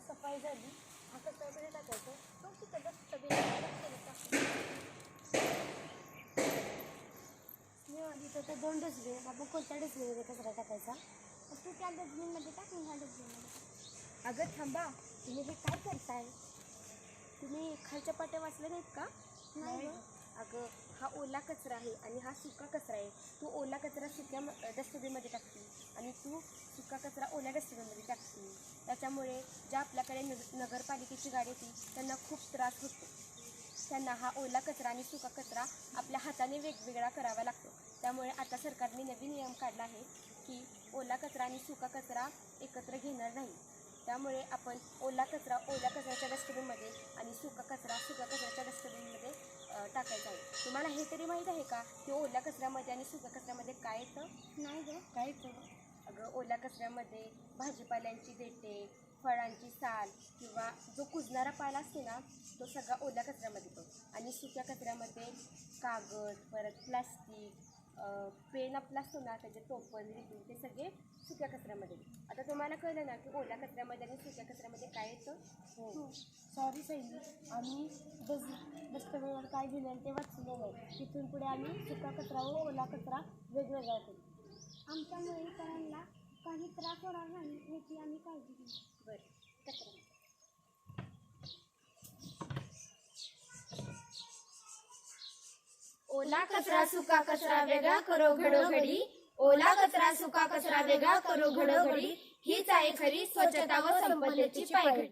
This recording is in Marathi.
सफाई झाली. आता कचऱ्यामध्ये टाकायचं तो तिथं डस्टबिन इथं तर दोन डस्टबिन आहेत आपण कोणत्या डस्टबिनमध्ये कचरा टाकायचा. तू त्या डस्टबिनमध्ये टाक मी ह्या डस्टबिनमध्ये अगं थांबा. तुम्ही हे काय करताय? तुम्ही खालच्या पाट्या वाचल्या नाहीत का? नाही. अगं हा ओला कचरा आहे आणि हा सुका कचरा आहे. तू ओला कचरा सुक्या डस्टबिनमध्ये टाकते आणि तू सुका कचरा ओल्या डस्टबिनमध्ये टाकते. त्याच्यामुळे ज्या आपल्याकडे नग नगरपालिकेची गाडी येते त्यांना खूप त्रास होतो. त्यांना हा ओला कचरा आणि सुका कचरा आपल्या हाताने वेगवेगळा करावा लागतो. त्यामुळे आता सरकारने नवीन नियम काढला आहे की ओला कचरा आणि सुका कचरा एकत्र घेणार नाही. त्यामुळे आपण ओला कचरा ओल्या कचऱ्याच्या डस्टबिनमध्ये आणि सुका कचरा सुका कचऱ्याच्या डस्टबिनमध्ये टाकायचा आहे. तुम्हाला हे तरी माहीत आहे का? की ओल्या कचऱ्यामध्ये आणि सुका कचऱ्यामध्ये काय येतं? नाही गं. काय येतं? अगं ओल्या कचऱ्यामध्ये भाजीपाल्यांची देठे फळांची साल किंवा जो कुजणारा पाला असते ना तो सगळा ओल्या कचऱ्यामध्ये येतो. आणि सुक्या कचऱ्यामध्ये कागद परत प्लास्टिक पेन आपला असतो ना त्याचे टोपण रिबीन ते सगळे सुक्या कचऱ्यामध्ये आता तुम्हाला कळलं ना की ओल्या कचऱ्यामध्ये आणि सुक्या कचऱ्यामध्ये काय येतं? हो. सॉरी सैली आम्ही डस डस्टबिनवर काय दिलं ते वाचलं नाही तिथून पुढे आम्ही सुका कचरा व ओला कचरा वेगवेगळा करू. आमच्यामुळे इतरांना काही त्रास होणार नाही याची आम्ही काळजी घेऊ. बरं कचरा ओला कचरा सुका कचरा वेगळा करो घडोघडी. ओला कचरा सुका कचरा वेगळा करो घडोघडी. हीच आहे खरी स्वच्छता व संपत्तीची पायघडी